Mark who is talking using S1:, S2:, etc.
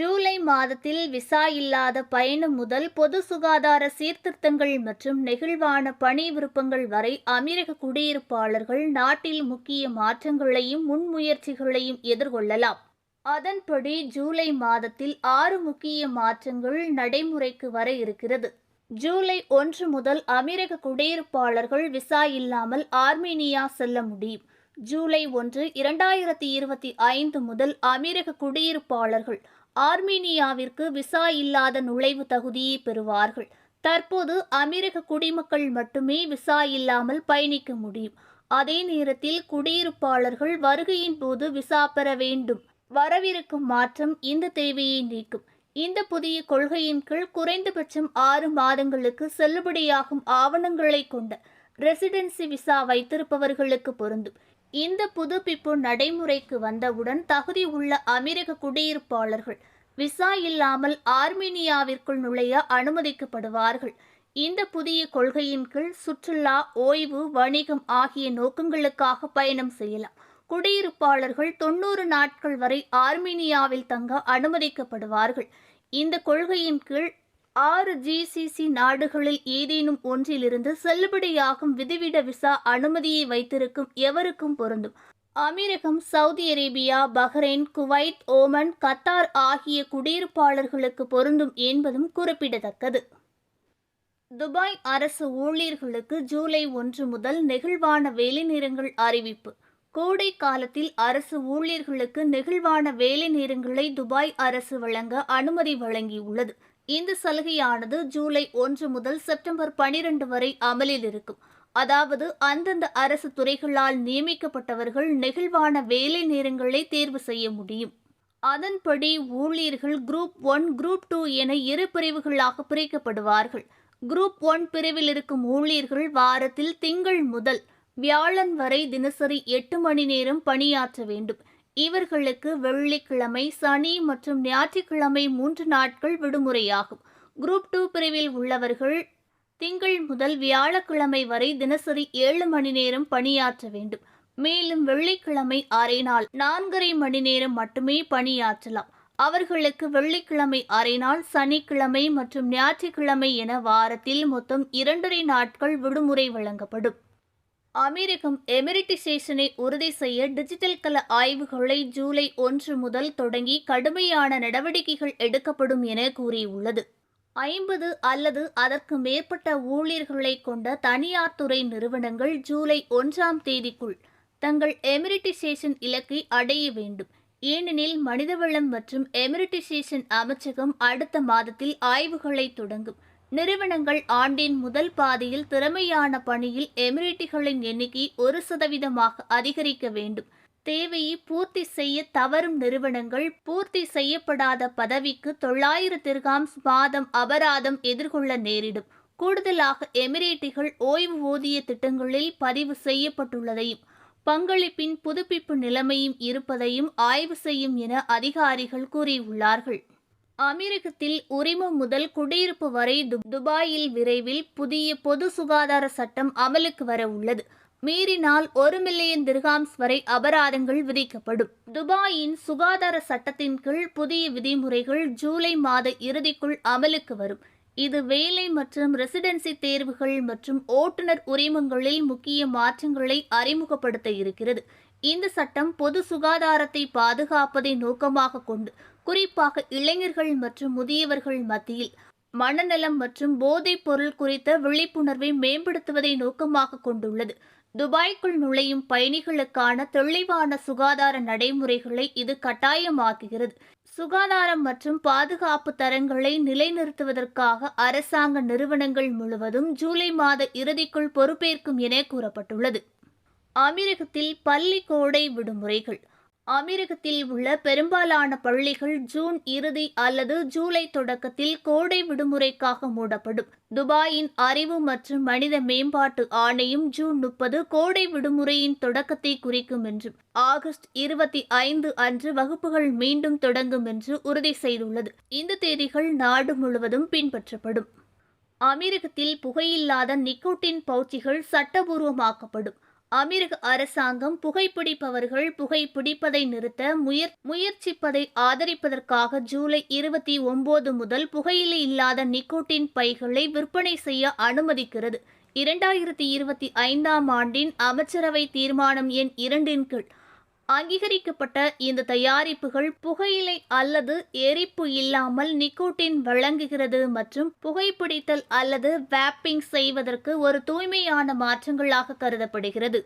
S1: ஜூலை மாதத்தில் விசா இல்லாத பயணம் முதல் பொது சுகாதார சீர்திருத்தங்கள் மற்றும் நெகிழ்வான பணி விருப்பங்கள் வரை அமீரக குடியிருப்பாளர்கள் நாட்டில் முக்கிய மாற்றங்களையும் முன்முயற்சிகளையும் எதிர்கொள்ளலாம். அதன்படி ஜூலை மாதத்தில் ஆறு முக்கிய மாற்றங்கள் நடைமுறைக்கு வர இருக்கிறது. ஜூலை ஒன்று முதல் அமீரக குடியிருப்பாளர்கள் விசா இல்லாமல் ஆர்மீனியா செல்ல முடியும். ஜூலை ஒன்று இரண்டாயிரத்தி இருபத்தி ஐந்து முதல் அமீரக குடியிருப்பாளர்கள் ஆர்மீனியாவிற்கு விசா இல்லாத நுழைவு தகுதியை பெறுவார்கள். தற்போது அமீரக குடிமக்கள் மட்டுமே விசா இல்லாமல் பயணிக்க முடியும். அதே நேரத்தில் குடியிருப்பாளர்கள் வருகையின் போது விசா பெற வேண்டும். வரவிருக்கும் மாற்றம் இந்த தேவையை நீக்கும். இந்த புதிய கொள்கையின் கீழ் குறைந்தபட்சம் ஆறு மாதங்களுக்கு செல்லுபடியாகும் ஆவணங்களை கொண்ட ரெசிடென்சி விசா வைத்திருப்பவர்களுக்கு பொருந்தும். இந்த புதுப்பிப்பு நடைமுறைக்கு வந்தவுடன் தகுதி உள்ள அமீரக குடியிருப்பாளர்கள் விசா இல்லாமல் ஆர்மீனியாவிற்குள் நுழைய அனுமதிக்கப்படுவார்கள். இந்த புதிய கொள்கையின் கீழ் சுற்றுலா ஓய்வு வணிகம் ஆகிய நோக்கங்களுக்காக பயணம் செய்யலாம். குடியிருப்பாளர்கள் தொண்ணூறு நாட்கள் வரை ஆர்மீனியாவில் தங்க அனுமதிக்கப்படுவார்கள். இந்த கொள்கையின் கீழ் ஆறு ஜிசிசி நாடுகளில் ஏதேனும் ஒன்றிலிருந்து செல்லுபடியாகும் விதிவிட விசா அனுமதியை வைத்திருக்கும் எவருக்கும் பொருந்தும். அமீரகம் Saudi Arabia Bahrain Kuwait Oman Qatar ஆகிய குடியிருப்பாளர்களுக்கு பொருந்தும் என்பதும் குறிப்பிடத்தக்கது. துபாய் அரசு ஊழியர்களுக்கு ஜூலை ஒன்று முதல் நெகிழ்வான வேலைநேரங்கள் அறிவிப்பு. கோடை காலத்தில் அரசு ஊழியர்களுக்கு நெகிழ்வான வேலைநேரங்களை துபாய் அரசு வழங்க அனுமதி வழங்கியுள்ளது. இந்த சலுகையானது ஜூலை ஒன்று முதல் செப்டம்பர் பனிரெண்டு வரை அமலில் இருக்கும். அதாவது அந்தந்த அரசு துறைகளால் நியமிக்கப்பட்டவர்கள் நெகிழ்வான வேலை நேரங்களை தேர்வு செய்ய முடியும். அதன்படி ஊழியர்கள் குரூப் ஒன் குரூப் டூ என இரு பிரிவுகளாக பிரிக்கப்படுவார்கள். குரூப் ஒன் பிரிவில் இருக்கும் ஊழியர்கள் வாரத்தில் திங்கள் முதல் வியாழன் வரை தினசரி எட்டு மணி நேரம் பணியாற்ற வேண்டும். இவர்களுக்கு வெள்ளிக்கிழமை சனி மற்றும் ஞாயிற்றுக்கிழமை மூன்று நாட்கள் விடுமுறையாகும். குரூப் டூ பிரிவில் உள்ளவர்கள் திங்கள் முதல் வியாழக்கிழமை வரை தினசரி ஏழு மணி நேரம் பணியாற்ற வேண்டும். மேலும் வெள்ளிக்கிழமை அரை நாள் நான்கரை மணி நேரம் மட்டுமே பணியாற்றலாம். அவர்களுக்கு வெள்ளிக்கிழமை அரை நாள் சனிக்கிழமை மற்றும் ஞாயிற்றுக்கிழமை என வாரத்தில் மொத்தம் இரண்டரை நாட்கள் விடுமுறை வழங்கப்படும். அமெரிக்கம் எமிரிட்டிசேஷனை உறுதி செய்ய டிஜிட்டல் கல ஆய்வுகளை ஜூலை ஒன்று முதல் தொடங்கி கடுமையான நடவடிக்கைகள் எடுக்கப்படும் என கூறியுள்ளது. ஐம்பது அல்லது அதற்கு மேற்பட்ட ஊழியர்களை கொண்ட தனியார் துறை நிறுவனங்கள் ஜூலை ஒன்றாம் தேதிக்குள் தங்கள் எமிரிட்டிசேஷன் இலக்கை அடைய வேண்டும். ஏனெனில் மனிதவளம் மற்றும் எமிரிட்டிசேஷன் அமைச்சகம் அடுத்த மாதத்தில் ஆய்வுகளை தொடங்கும். நிறுவனங்கள் ஆண்டின் முதல் பாதியில் திறமையான பணியில் எமிரிட்டிகளின் எண்ணிக்கை ஒரு சதவீதமாக அதிகரிக்க வேண்டும். தேவையை பூர்த்தி செய்ய தவறும் நிறுவனங்கள் பூர்த்தி செய்யப்படாத பதவிக்கு தொள்ளாயிரம் திர்காம்ஸ் மாதம் அபராதம் எதிர்கொள்ள நேரிடும். கூடுதலாக எமிரேட்டிகள் ஓய்வு ஊதிய திட்டங்களில் பதிவு செய்யப்பட்டுள்ளதையும் பங்களிப்பின் புதுப்பிப்பு நிலைமையும் இருப்பதையும் ஆய்வு செய்யும் என அதிகாரிகள் கூறியுள்ளார்கள். அமெரிக்கத்தில் உரிமம் முதல் குடியிருப்பு வரை துபாயில் விரைவில் புதிய பொது சுகாதார சட்டம் அமலுக்கு வர உள்ளது. மீறினால் ஒரு மில்லியன் திர்காம்ஸ் வரை அபராதங்கள் விதிக்கப்படும். துபாயின் சுகாதார சட்டத்தின் கீழ் புதிய விதிமுறைகள் ஜூலை மாத இறுதிக்குள் அமலுக்கு வரும். இது வேலை மற்றும் ரெசிடென்சி தேர்வுகள் மற்றும் ஓட்டுநர் உரிமங்களில் முக்கிய மாற்றங்களை அறிமுகப்படுத்த இருக்கிறது. இந்த சட்டம் பொது சுகாதாரத்தை பாதுகாப்பதை நோக்கமாக கொண்டு குறிப்பாக இளைஞர்கள் மற்றும் முதியவர்கள் மத்தியில் மனநலம் மற்றும் போதைப் பொருள் குறித்த விழிப்புணர்வை மேம்படுத்துவதை நோக்கமாக கொண்டுள்ளது. துபாய்க்குள் நுழையும் பயணிகளுக்கான தெளிவான சுகாதார நடைமுறைகளை இது கட்டாயமாக்குகிறது. சுகாதாரம் மற்றும் பாதுகாப்பு தரங்களை நிலைநிறுத்துவதற்காக அரசாங்க நிறுவனங்கள் முழுவதும் ஜூலை மாத இறுதிக்குள் பொறுப்பேற்கும் என கூறப்பட்டுள்ளது. அமீரகத்தில் பள்ளி கோடை விடுமுறைகள். அமெரிக்கத்தில் உள்ள பெரும்பாலான பள்ளிகள் ஜூன் இறுதி அல்லது ஜூலை தொடக்கத்தில் கோடை விடுமுறைக்காக மூடப்படும். துபாயின் அறிவு மற்றும் மனித மேம்பாட்டு ஆணையம் ஜூன் முப்பது கோடை விடுமுறையின் தொடக்கத்தை குறிக்கும் என்றும் ஆகஸ்ட் இருபத்தி ஐந்து அன்று வகுப்புகள் மீண்டும் தொடங்கும் என்று உறுதி செய்துள்ளது. இந்த தேதிகள் நாடு முழுவதும் பின்பற்றப்படும். அமெரிக்கத்தில் புகையில்லாத நிக்கோட்டின் பவுச்சிகள் சட்டபூர்வமாக்கப்படும். அமெரிக்க அரசாங்கம் புகைப்பிடிப்பவர்கள் புகைப்பிடிப்பதை நிறுத்த முயற் முயற்சிப்பதை ஆதரிப்பதற்காக ஜூலை இருபத்தி ஒன்பது முதல் புகையிலை இல்லாத நிக்கோட்டின் பைகளை விற்பனை செய்ய அனுமதிக்கிறது. இரண்டாயிரத்தி இருபத்தி ஐந்தாம் ஆண்டின் அமைச்சரவை தீர்மானம் எண் இரண்டின் கீழ் அங்கீகரிக்கப்பட்ட இந்த தயாரிப்புகள் புகையிலை அல்லது எரிப்பு இல்லாமல் நிக்கோட்டின் வழங்குகிறது மற்றும் புகைப்பிடித்தல் அல்லது வேப்பிங் செய்வதற்கு ஒரு தூய்மையான மாற்றங்களாக கருதப்படுகிறது.